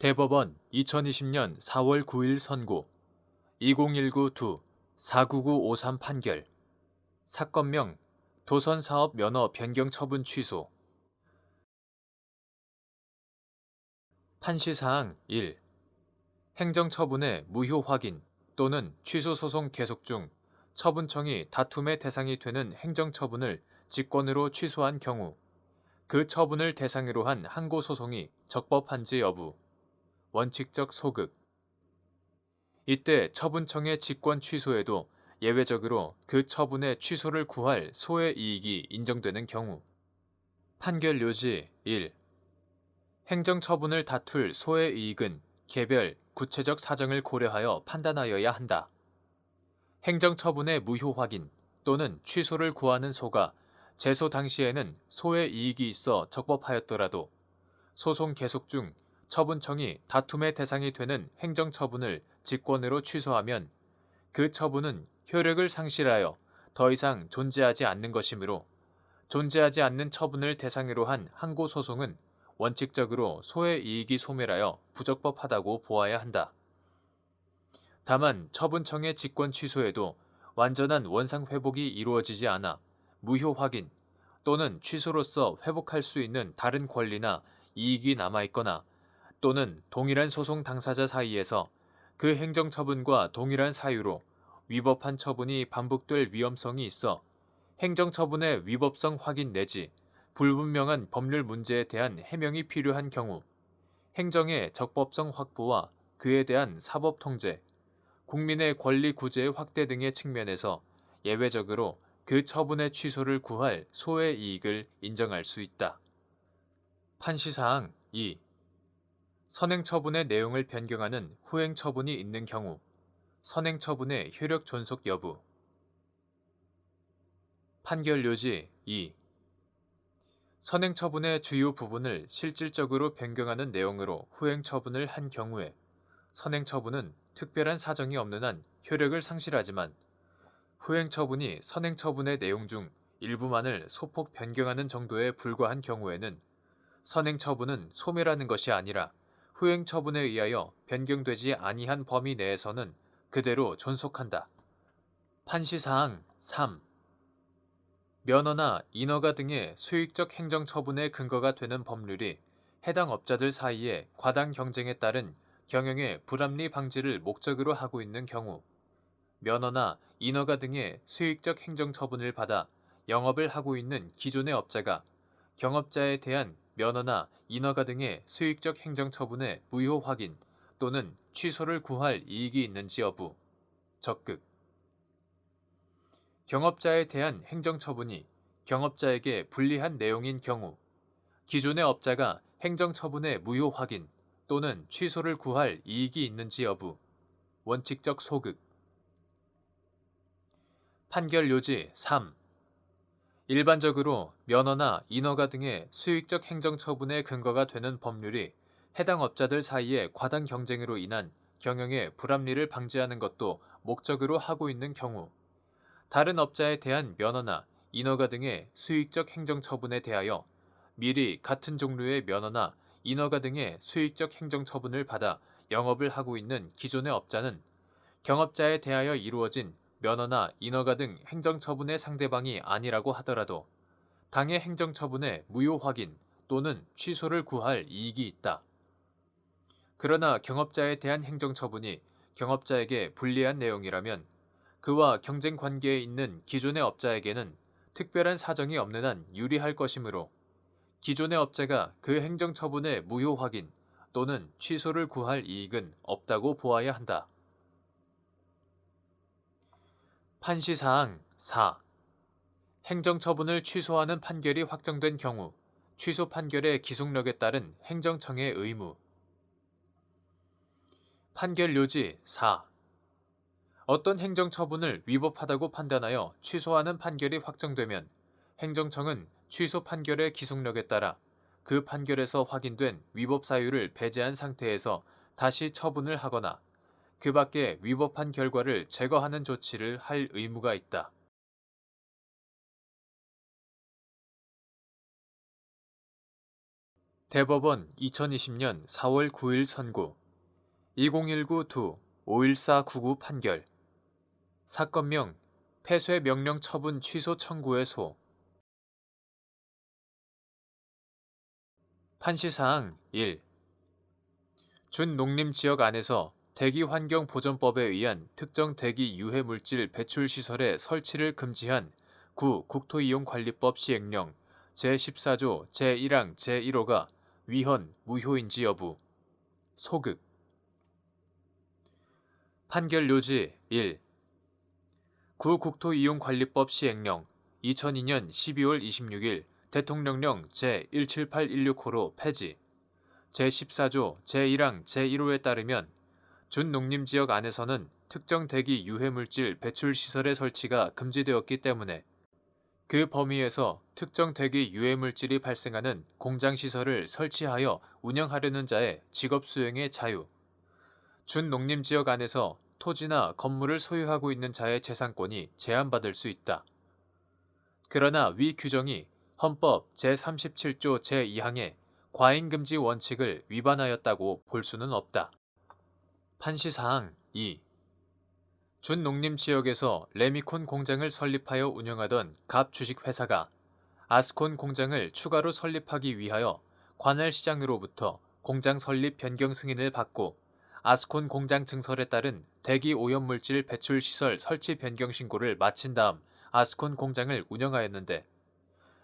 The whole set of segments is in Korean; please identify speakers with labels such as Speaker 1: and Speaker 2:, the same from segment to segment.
Speaker 1: 대법원 2020년 4월 9일 선고. 2019-2 49953 판결. 사건명 도선사업 면허 변경 처분 취소. 판시사항 1 행정처분의 무효 확인 또는 취소 소송 계속 중 처분청이 다툼의 대상이 되는 행정처분을 직권으로 취소한 경우 그 처분을 대상으로 한 항고 소송이 적법한지 여부 원칙적 소극 이때 처분청의 직권 취소에도 예외적으로 그 처분의 취소를 구할 소의 이익이 인정되는 경우 판결 요지 1. 행정 처분을 다툴 소의 이익은 개별, 구체적 사정을 고려하여 판단하여야 한다. 행정 처분의 무효 확인 또는 취소를 구하는 소가 제소 당시에는 소의 이익이 있어 적법하였더라도 소송 계속 중 처분청이 다툼의 대상이 되는 행정처분을 직권으로 취소하면 그 처분은 효력을 상실하여 더 이상 존재하지 않는 것이므로 존재하지 않는 처분을 대상으로 한 항고 소송은 원칙적으로 소의 이익이 소멸하여 부적법하다고 보아야 한다. 다만 처분청의 직권 취소에도 완전한 원상 회복이 이루어지지 않아 무효 확인 또는 취소로서 회복할 수 있는 다른 권리나 이익이 남아 있거나 또는 동일한 소송 당사자 사이에서 그 행정처분과 동일한 사유로 위법한 처분이 반복될 위험성이 있어 행정처분의 위법성 확인 내지 불분명한 법률 문제에 대한 해명이 필요한 경우 행정의 적법성 확보와 그에 대한 사법 통제, 국민의 권리 구제의 확대 등의 측면에서 예외적으로 그 처분의 취소를 구할 소의 이익을 인정할 수 있다. 판시사항 2. 선행 처분의 내용을 변경하는 후행 처분이 있는 경우 선행 처분의 효력 존속 여부 판결 요지 2. 선행 처분의 주요 부분을 실질적으로 변경하는 내용으로 후행 처분을 한 경우에 선행 처분은 특별한 사정이 없는 한 효력을 상실하지만 후행 처분이 선행 처분의 내용 중 일부만을 소폭 변경하는 정도에 불과한 경우에는 선행 처분은 소멸하는 것이 아니라 후행 처분에 의하여 변경되지 아니한 범위 내에서는 그대로 존속한다. 판시사항 3. 면허나 인허가 등의 수익적 행정 처분의 근거가 되는 법률이 해당 업자들 사이에 과당 경쟁에 따른 경영의 불합리 방지를 목적으로 하고 있는 경우 면허나 인허가 등의 수익적 행정 처분을 받아 영업을 하고 있는 기존의 업자가 경업자에 대한 면허나 인허가 등의 수익적 행정 처분의 무효 확인 또는 취소를 구할 이익이 있는지 여부. 적극. 경업자에 대한 행정 처분이 경업자에게 불리한 내용인 경우 기존의 업자가 행정 처분의 무효 확인 또는 취소를 구할 이익이 있는지 여부. 원칙적 소극. 판결 요지 3. 일반적으로 면허나 인허가 등의 수익적 행정 처분의 근거가 되는 법률이 해당 업자들 사이의 과당 경쟁으로 인한 경영의 불합리를 방지하는 것도 목적으로 하고 있는 경우 다른 업자에 대한 면허나 인허가 등의 수익적 행정 처분에 대하여 미리 같은 종류의 면허나 인허가 등의 수익적 행정 처분을 받아 영업을 하고 있는 기존의 업자는 경업자에 대하여 이루어진 면허나 인허가 등 행정처분의 상대방이 아니라고 하더라도 당의 행정처분의 무효 확인 또는 취소를 구할 이익이 있다. 그러나 경업자에 대한 행정처분이 경업자에게 불리한 내용이라면 그와 경쟁 관계에 있는 기존의 업자에게는 특별한 사정이 없는 한 유리할 것이므로 기존의 업자가 그 행정처분의 무효 확인 또는 취소를 구할 이익은 없다고 보아야 한다. 판시사항 4. 행정처분을 취소하는 판결이 확정된 경우 취소 판결의 기속력에 따른 행정청의 의무 판결 요지 4. 어떤 행정처분을 위법하다고 판단하여 취소하는 판결이 확정되면 행정청은 취소 판결의 기속력에 따라 그 판결에서 확인된 위법 사유를 배제한 상태에서 다시 처분을 하거나 그 밖에 위법한 결과를 제거하는 조치를 할 의무가 있다. 대법원 2020년 4월 9일 선고 2019-2 51499 판결 사건명 폐쇄 명령 처분 취소 청구의 소 판시사항 1. 준 농림지역 안에서 대기환경보전법에 의한 특정 대기 유해 물질 배출 시설의 설치를 금지한 구 국토이용관리법 시행령 제14조 제1항 제1호가 위헌 무효인지 여부. 소극. 판결 요지 1. 구 국토이용관리법 시행령 2002년 12월 26일 대통령령 제17816호로 폐지. 제14조 제1항 제1호에 따르면 준농림 지역 안에서는 특정 대기 유해물질 배출 시설의 설치가 금지되었기 때문에 그 범위에서 특정 대기 유해물질이 발생하는 공장 시설을 설치하여 운영하려는 자의 직업 수행의 자유, 준농림 지역 안에서 토지나 건물을 소유하고 있는 자의 재산권이 제한받을 수 있다. 그러나 위 규정이 헌법 제37조 제2항의 과잉금지 원칙을 위반하였다고 볼 수는 없다. 판시사항 2. 준농림 지역에서 레미콘 공장을 설립하여 운영하던 갑 주식회사가 아스콘 공장을 추가로 설립하기 위하여 관할 시장으로부터 공장 설립 변경 승인을 받고 아스콘 공장 증설에 따른 대기 오염물질 배출 시설 설치 변경 신고를 마친 다음 아스콘 공장을 운영하였는데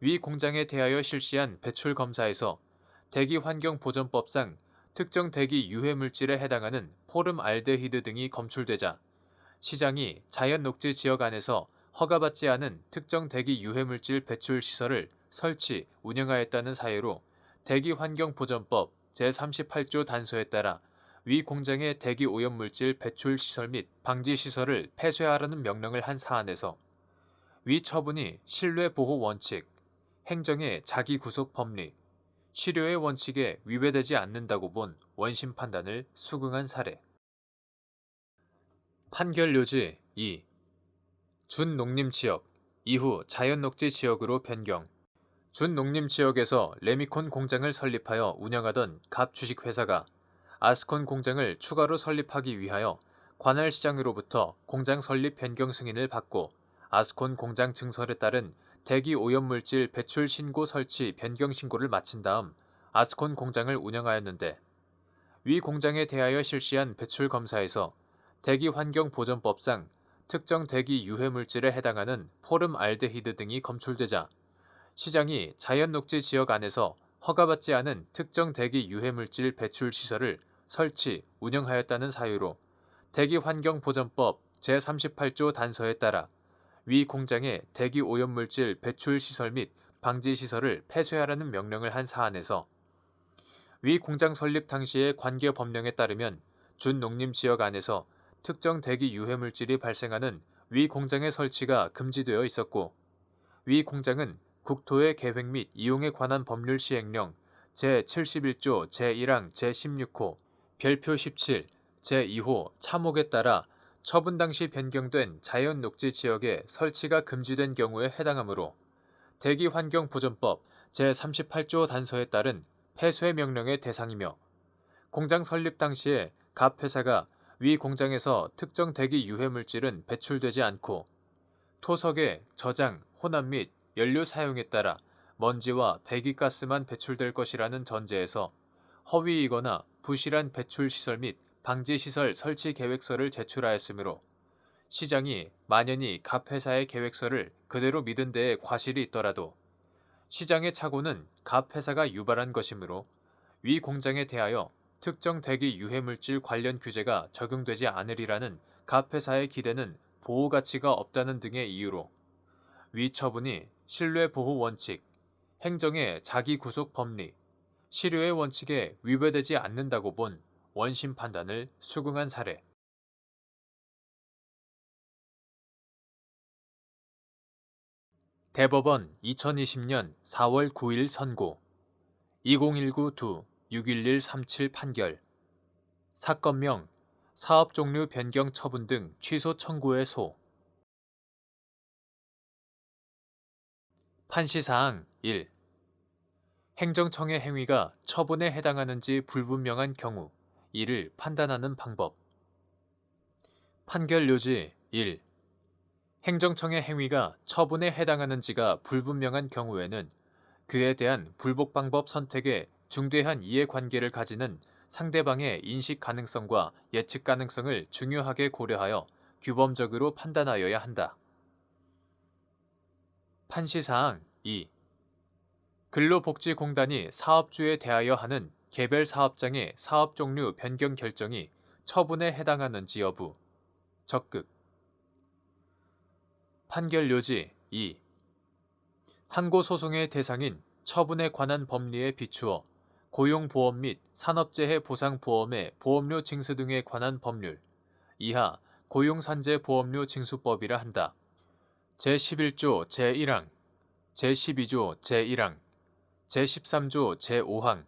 Speaker 1: 위 공장에 대하여 실시한 배출 검사에서 대기 환경 보전법상 특정 대기 유해 물질에 해당하는 포름 알데히드 등이 검출되자 시장이 자연 녹지 지역 안에서 허가받지 않은 특정 대기 유해 물질 배출 시설을 설치, 운영하였다는 사유로 대기 환경 보전법 제38조 단서에 따라 위 공장의 대기 오염 물질 배출 시설 및 방지 시설을 폐쇄하라는 명령을 한 사안에서 위 처분이 신뢰 보호 원칙, 행정의 자기 구속 법리, 실효의 원칙에 위배되지 않는다고 본 원심 판단을 수긍한 사례. 판결 요지 2. 준농림 지역 이후 자연 녹지 지역으로 변경. 준농림 지역에서 레미콘 공장을 설립하여 운영하던 갑 주식회사가 아스콘 공장을 추가로 설립하기 위하여 관할 시장으로부터 공장 설립 변경 승인을 받고 아스콘 공장 증설에 따른 대기 오염물질 배출 신고 설치 변경 신고를 마친 다음 아스콘 공장을 운영하였는데 위 공장에 대하여 실시한 배출 검사에서 대기 환경 보전법상 특정 대기 유해 물질에 해당하는 포름 알데히드 등이 검출되자 시장이 자연 녹지 지역 안에서 허가받지 않은 특정 대기 유해 물질 배출 시설을 설치, 운영하였다는 사유로 대기 환경 보전법 제38조 단서에 따라 위 공장의 대기 오염물질 배출 시설 및 방지 시설을 폐쇄하라는 명령을 한 사안에서 위 공장 설립 당시의 관계 법령에 따르면 준농림 지역 안에서 특정 대기 유해물질이 발생하는 위 공장의 설치가 금지되어 있었고 위 공장은 국토의 계획 및 이용에 관한 법률 시행령 제71조 제1항 제16호 별표 17 제2호 참혹에 따라 처분 당시 변경된 자연 녹지 지역에 설치가 금지된 경우에 해당하므로 대기환경보전법 제38조 단서에 따른 폐쇄 명령의 대상이며 공장 설립 당시에 갑 회사가 위 공장에서 특정 대기 유해 물질은 배출되지 않고 토석의 저장, 혼합 및 연료 사용에 따라 먼지와 배기가스만 배출될 것이라는 전제에서 허위이거나 부실한 배출 시설 및 방지 시설 설치 계획서를 제출하였으므로 시장이 만연히 갑 회사의 계획서를 그대로 믿은 데에 과실이 있더라도 시장의 착오는 갑 회사가 유발한 것이므로 위 공장에 대하여 특정 대기 유해물질 관련 규제가 적용되지 않으리라는 갑 회사의 기대는 보호 가치가 없다는 등의 이유로 위 처분이 신뢰 보호 원칙, 행정의 자기 구속 법리, 실효의 원칙에 위배되지 않는다고 본 원심 판단을 수긍한 사례. 대법원 2020년 4월 9일 선고. 2019-2 61137 판결. 사건명 사업 종류 변경 처분 등 취소 청구의 소. 판시사항 1 행정청의 행위가 처분에 해당하는지 불분명한 경우 이를 판단하는 방법. 판결 요지 1. 행정청의 행위가 처분에 해당하는지가 불분명한 경우에는 그에 대한 불복 방법 선택에 중대한 이해관계를 가지는 상대방의 인식 가능성과 예측 가능성을 중요하게 고려하여 규범적으로 판단하여야 한다. 판시사항 2. 근로복지공단이 사업주에 대하여 하는 개별 사업장의 사업 종류 변경 결정이 처분에 해당하는지 여부. 적극. 판결 요지 2. 항고 소송의 대상인 처분에 관한 법리에 비추어 고용보험 및 산업재해 보상보험의 보험료 징수 등에 관한 법률 이하 고용산재보험료 징수법이라 한다. 제11조 제1항, 제12조 제1항, 제13조 제5항,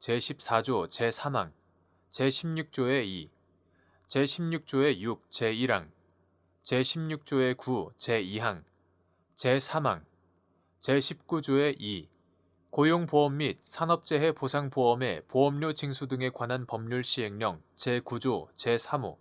Speaker 1: 제14조 제3항, 제16조의 2, 제16조의 6 제1항, 제16조의 9 제2항, 제3항, 제19조의 2, 고용보험 및 산업재해 보상보험의 보험료 징수 등에 관한 법률 시행령 제9조 제3호,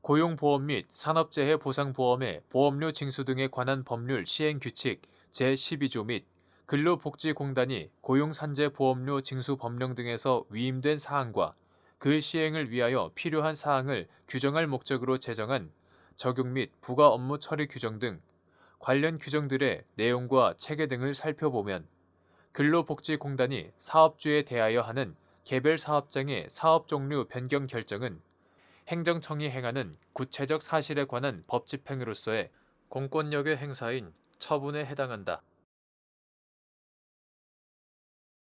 Speaker 1: 고용보험 및 산업재해 보상보험의 보험료 징수 등에 관한 법률 시행규칙 제12조 및 근로복지공단이 고용산재보험료 징수 법령 등에서 위임된 사항과 그 시행을 위하여 필요한 사항을 규정할 목적으로 제정한 적용 및 부가 업무 처리 규정 등 관련 규정들의 내용과 체계 등을 살펴보면 근로복지공단이 사업주에 대하여 하는 개별 사업장의 사업 종류 변경 결정은 행정청이 행하는 구체적 사실에 관한 법 집행으로서의 공권력의 행사인 처분에 해당한다.